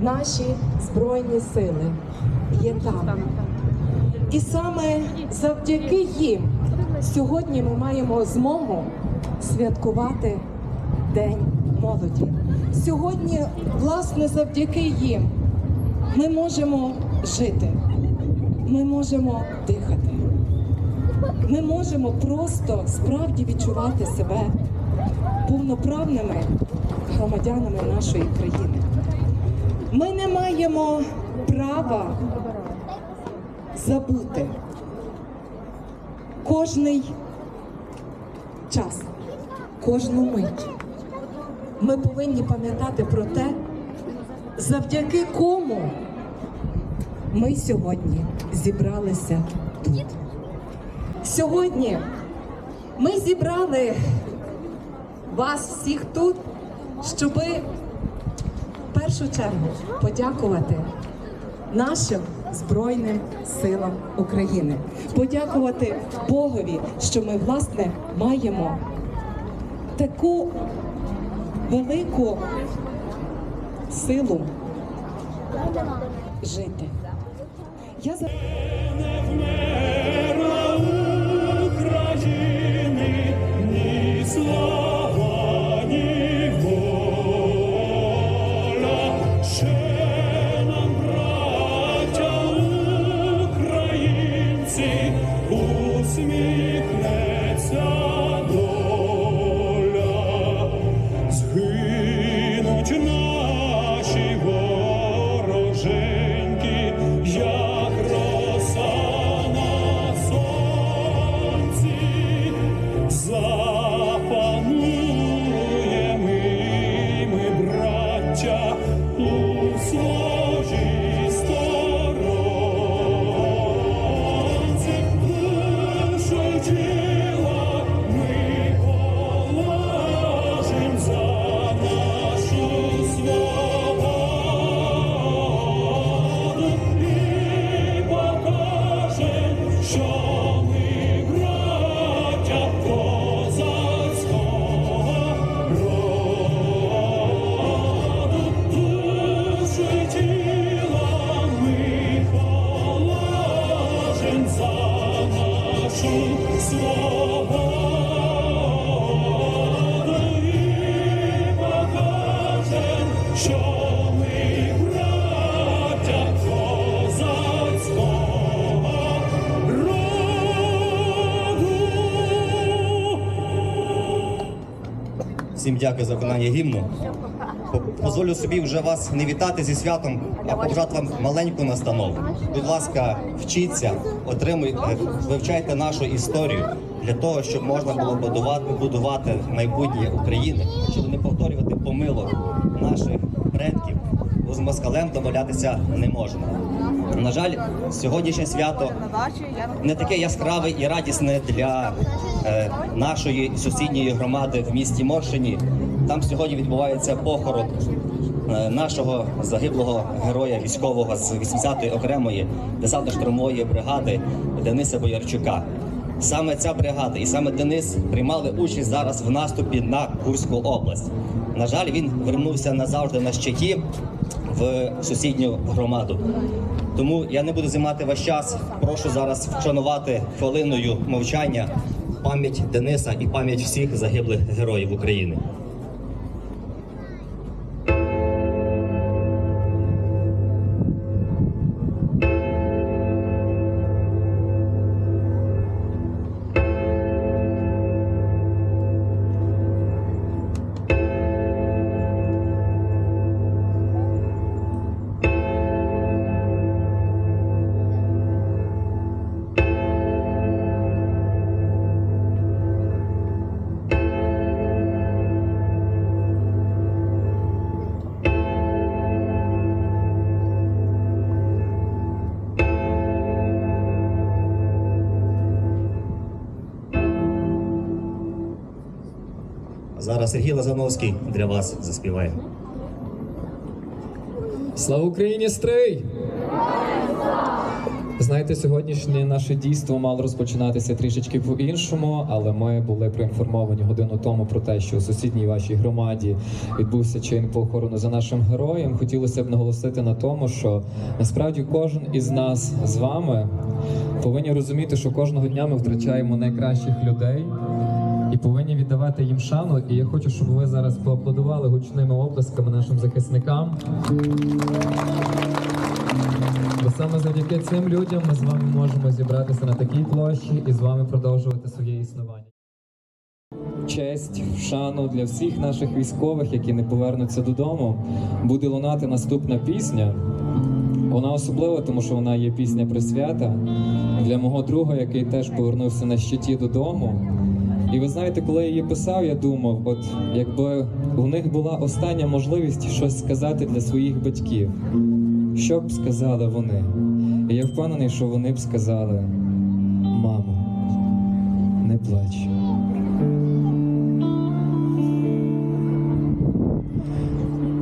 Наші збройні сили є там. І саме завдяки їм сьогодні ми маємо змогу святкувати День молоді. Сьогодні, власне, завдяки їм ми можемо жити, ми можемо дихати. Ми можемо просто справді відчувати себе повноправними громадянами нашої країни. Ми не маємо права забути кожний час, кожну мить. Ми повинні пам'ятати про те, завдяки кому ми сьогодні зібралися тут. Сьогодні ми зібрали вас всіх тут, щоби першу чергу подякувати нашим Збройним силам України, подякувати Богові, що ми власне маємо таку велику силу жити. Я за Всім дякую за виконання гімну. Позволю собі вже вас не вітати зі святом, а побажати вам маленьку настанову. Будь ласка, вчіться, отримуйте, вивчайте нашу історію для того, щоб можна було будувати, будувати майбутнє України, щоб не повторювати помилок наших предків. З москалем домовлятися не можна. На жаль, сьогоднішнє свято не таке яскраве і радісне для е, нашої сусідньої громади в місті Моршині. Там сьогодні відбувається похорон е, нашого загиблого героя військового з 80-ї окремої десантно-штурмової бригади Дениса Боярчука. Саме ця бригада і саме Денис приймали участь зараз в наступі на Курську область. На жаль, він вернувся назавжди на щиті в сусідню громаду. Тому я не буду займати ваш час. Прошу зараз вшанувати хвилиною мовчання пам'ять Дениса і пам'ять всіх загиблих героїв України. Зараз Сергій Лазановський для вас заспіває. Слава Україні, стрий! Знаєте, сьогоднішнє наше дійство мало розпочинатися трішечки по-іншому, але ми були проінформовані годину тому про те, що у сусідній вашій громаді відбувся чин по охорону за нашим героєм. Хотілося б наголосити на тому, що насправді кожен із нас з вами повинні розуміти, що кожного дня ми втрачаємо найкращих людей. І повинні віддавати їм шану. І я хочу, щоб ви зараз поаплодували гучними оплесками нашим захисникам. Бо саме завдяки цим людям ми з вами можемо зібратися на такій площі і з вами продовжувати своє існування. Честь, шану для всіх наших військових, які не повернуться додому, буде лунати наступна пісня. Вона особлива, тому що вона є пісня присвята для мого друга, який теж повернувся на щиті додому. І ви знаєте, коли я її писав, я думав, от якби у них була остання можливість щось сказати для своїх батьків, що б сказали вони? І я впевнений, що вони б сказали: мамо, не плач.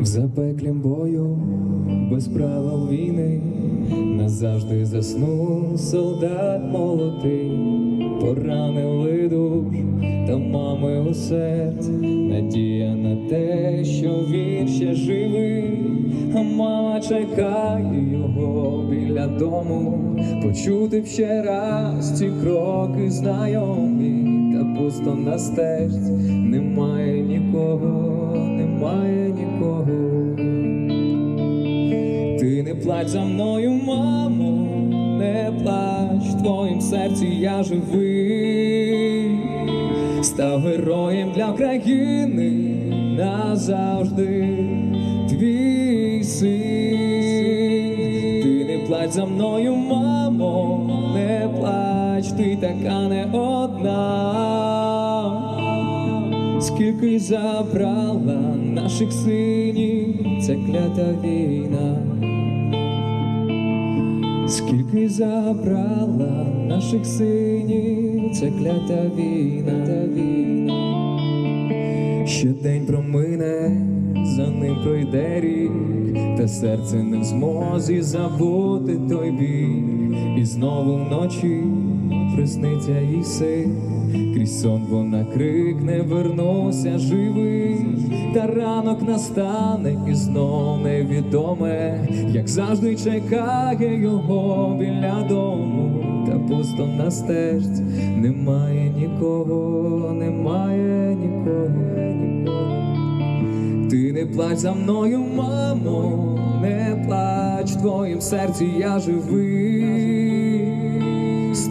В запеклім бою, без правил війни, назавжди заснув солдат молодий, поранили душ та мами у серці, надія на те, що він ще живий, а мама чекає його біля дому, почути б ще раз ці кроки знайомі, та пусто на стежці. Немає нікого, немає нікого. Ти не плач за мною, мамо, не плач, в твоїм серці я живий, став героєм для країни назавжди твій син. Ти не плач за мною, мамо, не плач, ти така не одна. Скільки забрала наших синів ця клята війна, скільки забрала наших синів ця клята війна, та війна. ще день промине, за ним пройде рік, та серце не в змозі забути той біль, і знову вночі присниться їй син, крізь сон вона крикне, вернуся живий, та ранок настане і знов невідоме, як завжди чекає його біля дому, та пусто на стежці немає нікого, немає нікого. Ти не плач за мною, мамо, не плач, в твоїм серці я живий,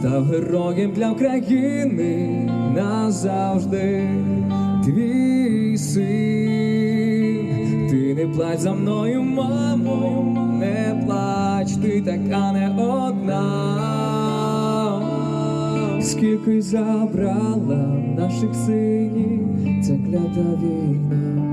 став героєм для України назавжди твій син. Ти не плач за мною, мамо, не плач, ти така не одна. Скільки забрала наших синів ця клята війна.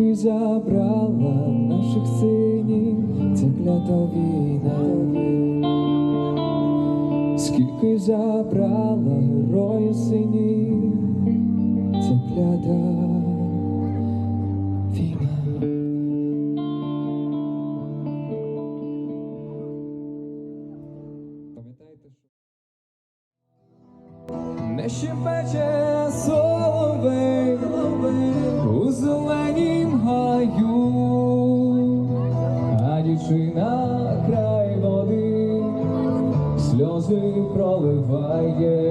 Скільки забрала наших синів. Ця клята війна, скільки забрала героїв синів. Ця клята війна. Пам'ятаєте, що не щепече соловей у зеленім Yeah.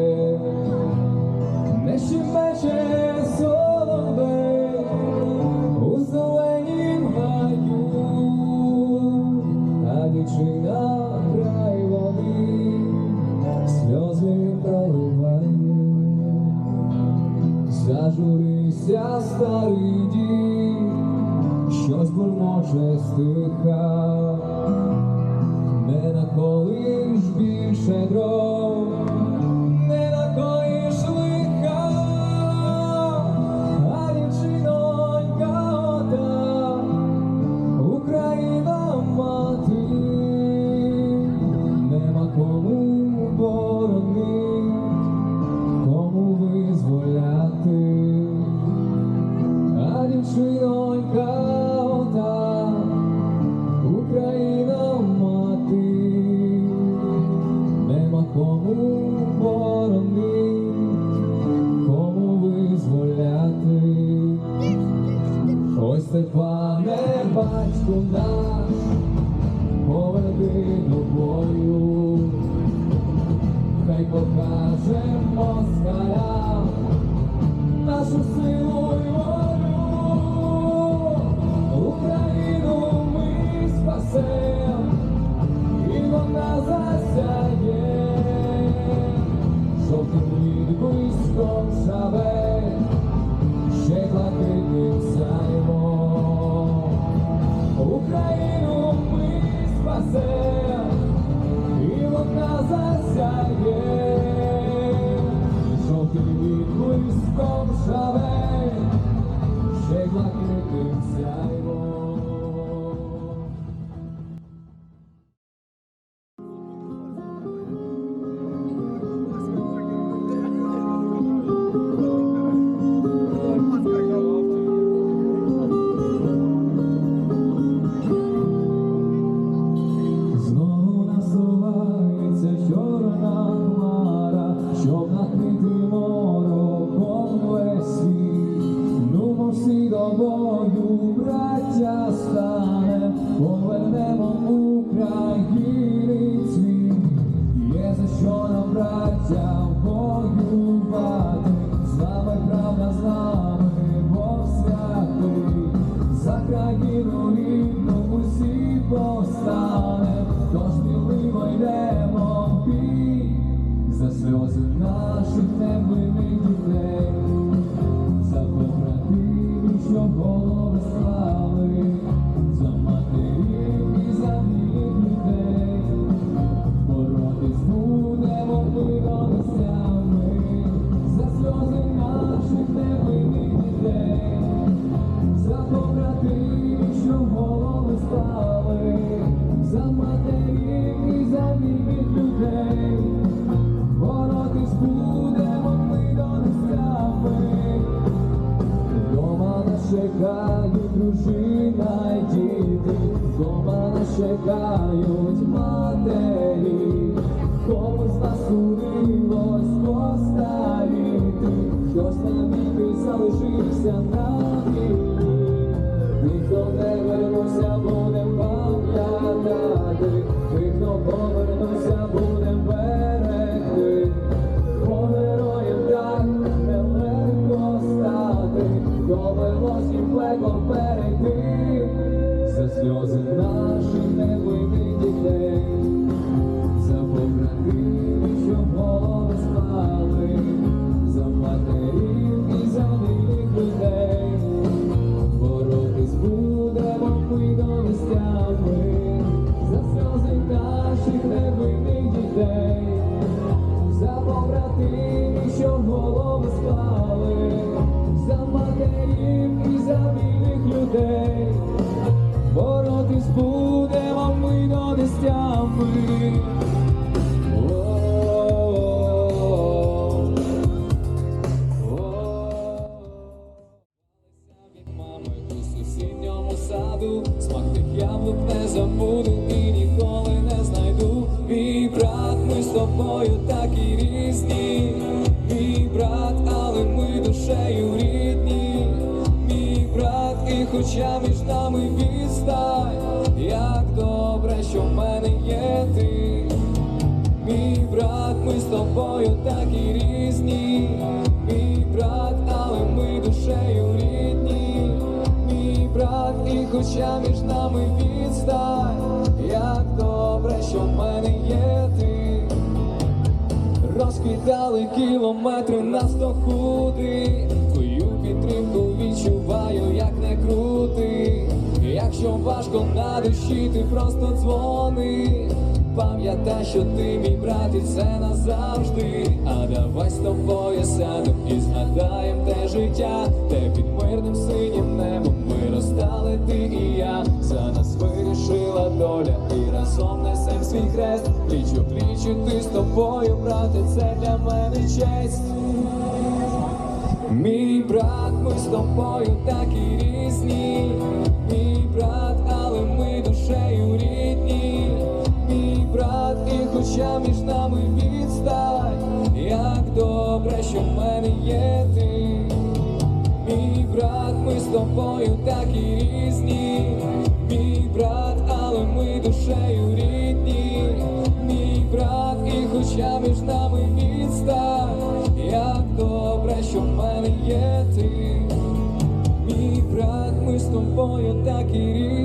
сльози наших невинних дітей. чекають матері, комусь насудилось постаріти, хтось навіки залишився на війні, ніхто не вернувся, бо не пам'ятати. тобою такі різні, мій брат, але ми душею рідні, мій брат, і хоча між нами відстань, як добре, що в мене є ти, мій брат, ми з тобою такі різні, мій брат, але ми душею рідні, мій брат, і хоча між нами відстань, як добре, що в мене є скидали кілометри на сто худи. Твою підтримку відчуваю, як не крути. Якщо важко на душі, ти просто дзвони. Пам'ятай, що ти мій брат, і це назавжди. А давай з тобою сядем і згадаємо життя, де під мирним синім небом виростали ти і я. За нас вирішила доля, і разом несем свій хрест. Пліч у пліч іти з тобою, брате, це для мене честь. Мій брат, ми з тобою такі різні. Мій брат, але ми душею рідні. Мій брат, і хоча між нами тобою такі різні. Мій брат, але ми душею рідні. Мій брат, і хоча між нами відстань, як добре, що в мене є ти. Мій брат, ми з тобою такі різні.